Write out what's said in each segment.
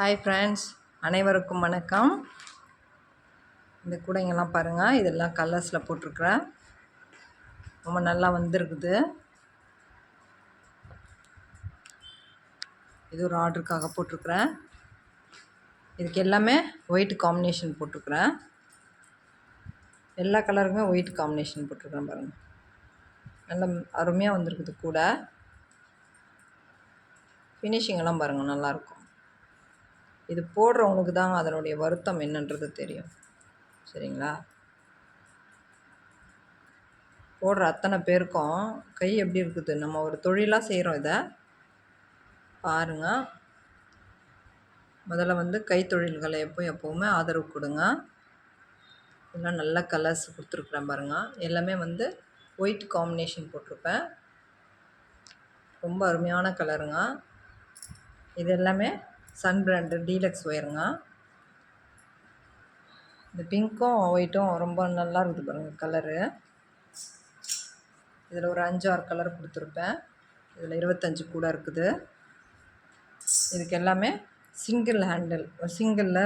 Hi friends அனைவருக்கும் வணக்கம். இந்த கூடைங்கெல்லாம் பாருங்கள் இதெல்லாம் கலர்ஸில் போட்டிருக்குறேன். ரொம்ப நல்லா வந்திருக்குது. இது ஒரு ஆர்டருக்காக போட்டிருக்குறேன். இதுக்கு எல்லாமே ஒயிட் காம்பினேஷன் போட்டிருக்குறேன். எல்லா கலருக்குமே ஒயிட் காம்பினேஷன் போட்டிருக்குறேன் பாருங்கள் நல்ல அருமையாக வந்திருக்குது கூட. ஃபினிஷிங் எல்லாம் பாருங்கள் நல்லாயிருக்கும் இது போடுறவங்களுக்கு தான் அதனுடைய வருத்தம் என்னன்றது தெரியும். சரிங்களா? போடுற அத்தனை பேருக்கும் கை எப்படி இருக்குது? நம்ம ஒரு தொழிலாக செய்கிறோம் இதை. பாருங்கள் முதல்ல வந்து கைத்தொழில்களை எப்போ எப்போவுமே ஆதரவு கொடுங்க. இதெல்லாம் நல்ல கலர்ஸ் கொடுத்துருக்குறேன் பாருங்கள் எல்லாமே வந்து ஒயிட் காம்பினேஷன் போட்டிருப்பேன். ரொம்ப அருமையான கலருங்க இது எல்லாமே சன் பிராண்டு டீலக்ஸ் ஒயருங்க. இந்த பிங்க்கும் ஒயிட்டும் ரொம்ப நல்லா இருக்குது பாருங்கள் கலரு. இதில் ஒரு அஞ்சு ஆறு கலர் கொடுத்துருப்பேன். இதில் இருபத்தஞ்சி கூட இருக்குது. இதுக்கு எல்லாமே சிங்கிள் ஹேண்டில் சிங்கிளில்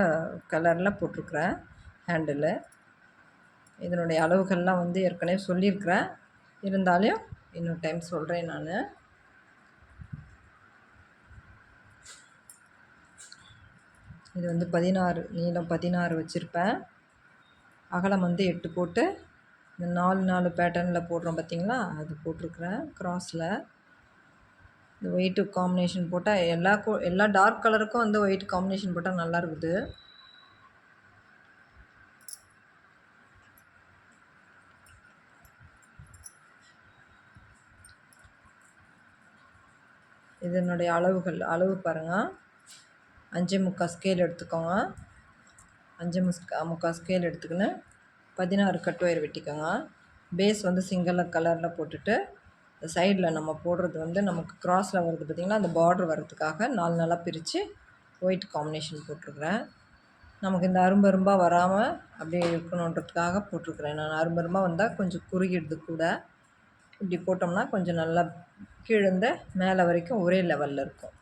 கலரில் போட்டிருக்குறேன் ஹேண்டிலு. இதனுடைய அளவுகள்லாம் வந்து ஏற்கனவே சொல்லியிருக்கிறேன். இருந்தாலும் இன்னொரு டைம் சொல்கிறேன் நான். இது வந்து பதினாறு நீளம் பதினாறு வச்சுருப்பேன். அகலம் வந்து எட்டு போட்டு இந்த நாலு நாலு பேட்டர்னில் போடுறோம் பார்த்திங்களா அது போட்டிருக்குறேன் க்ராஸில் இந்த ஒயிட்டு காம்பினேஷன் போட்டால் எல்லா எல்லா டார்க் கலருக்கும் வந்து ஒயிட் காம்பினேஷன் போட்டால் நல்லா இருக்குது. இதனுடைய அளவுகள் அளவு பாருங்கள் அஞ்சு முக்கால் ஸ்கேல் எடுத்துக்கோங்க. அஞ்சு முஸ்கா முக்கால் ஸ்கேல் எடுத்துக்கின்னு பதினாறு கட் ஒயர் வெட்டிக்கோங்க. பேஸ் வந்து சிங்கிள் கலரில் போட்டுட்டு சைடில் நம்ம போடுறது வந்து நமக்கு க்ராஸில் வருது பார்த்திங்கன்னா அந்த பார்டர் வர்றதுக்காக நாலு நாளாக பிரித்து ஒயிட் காம்பினேஷன் போட்டிருக்குறேன். நமக்கு இந்த அரும்பரும்பாக வராமல் அப்படியே இருக்கணுன்றதுக்காக போட்டிருக்குறேன். நான் அரும்பரும்பாக வந்தால் கொஞ்சம் குறுகிடுது கூட. இப்படி போட்டோம்னா கொஞ்சம் நல்லா கீழே மேலே வரைக்கும் ஒரே லெவலில் இருக்கும்.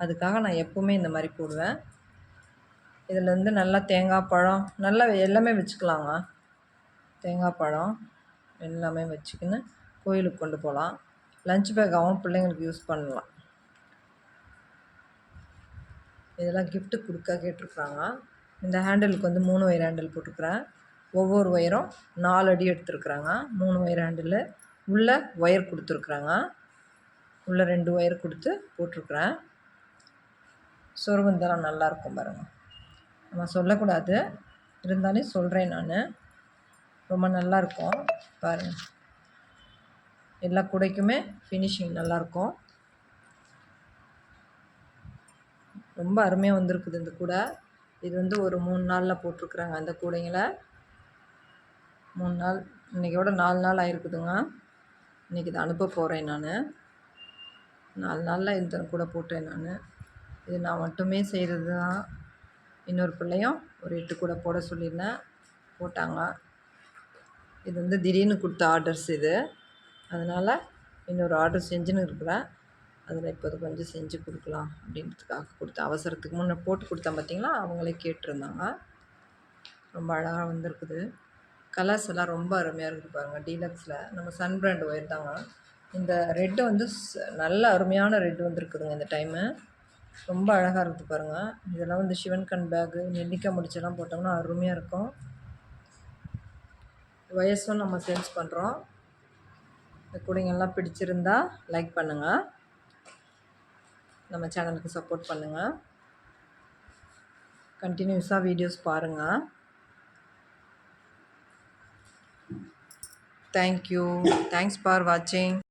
அதுக்காக நான் எப்போவுமே இந்த மாதிரி போடுவேன். இதில் வந்து நல்லா தேங்காய் பழம் நல்லா எல்லாமே வச்சுக்கலாங்க. தேங்காய் பழம் எல்லாமே வச்சுக்கின்னு கோயிலுக்கு கொண்டு போகலாம். லஞ்ச் பேக்காகவும் பிள்ளைங்களுக்கு யூஸ் பண்ணலாம். இதெல்லாம் கிஃப்ட்டு கொடுக்க கேட்டிருக்குறாங்க இந்த ஹேண்டிலுக்கு வந்து மூணு ஒயர் ஹேண்டில் போட்டிருக்குறேன் ஒவ்வொரு ஒயரும் நாலு அடி எடுத்துருக்குறாங்க. மூணு ஒயர் ஹேண்டில் உள்ளே ஒயர் கொடுத்துருக்குறாங்க. உள்ளே ரெண்டு ஒயர் கொடுத்து போட்டிருக்குறேன். சொருவந்தரம் நல்லாயிருக்கும் பாருங்கள் நம்ம சொல்லக்கூடாது. இருந்தாலும் சொல்கிறேன் நான். ரொம்ப நல்லாயிருக்கும் பாருங்கள் எல்லா கூடைக்குமே ஃபினிஷிங் நல்லாயிருக்கும் ரொம்ப அருமையாக வந்திருக்குது இந்த கூடை. இது வந்து ஒரு மூணு நாளில் போட்டிருக்குறாங்க அந்த கூடைங்களை. மூணு நாள் இன்றைக்கோட நாலு நாள் ஆயிருக்குதுங்க. இன்றைக்கி இதை அனுப்ப போகிறேன் நான். நாலு நாளில் இந்த கூட போட்டேன் நான். இது நான் மட்டுமே செய்கிறது தான். இன்னொரு பிள்ளையும் ஒரு எட்டு கூட போட சொல்லியிருந்தேன். போட்டாங்க. இது வந்து திடீர்னு கொடுத்த ஆர்டர்ஸ் இது. அதனால் இன்னொரு ஆர்டர் செஞ்சுன்னு இருக்கிறேன். அதில் இப்போது கொஞ்சம் செஞ்சு கொடுக்கலாம் அப்படின்றதுக்காக கொடுத்த அவசரத்துக்கு முன்னே போட்டு கொடுத்தேன் பார்த்திங்களா? அவங்களே கேட்டிருந்தாங்க. ரொம்ப அழகாக வந்திருக்குது. கலர்ஸ் எல்லாம் ரொம்ப அருமையாக இருக்குது பாருங்கள் டீலக்ஸில். நம்ம சன் பிராண்ட் ஒயர் தாங்க. இந்த ரெட்டு வந்து நல்ல அருமையான ரெட்டு வந்திருக்குதுங்க இந்த டைமு. ரொம்ப அழகாக இருக்குது பாருங்கள் இதெல்லாம் வந்து சிவன் கண் பேகு நெல்லிக்காய் முடிச்செல்லாம் போட்டோம்னா அருமையாக இருக்கும். வயசும் நம்ம சேல்ஸ் பண்ணுறோம் இந்த கூடைங்கெல்லாம் பிடிச்சிருந்தா லைக் பண்ணுங்கள் நம்ம சேனலுக்கு சப்போர்ட் பண்ணுங்கள் கண்டினியூஸாக வீடியோஸ் பாருங்கள் தேங்க்யூ தேங்க்ஸ் ஃபார் வாட்சிங்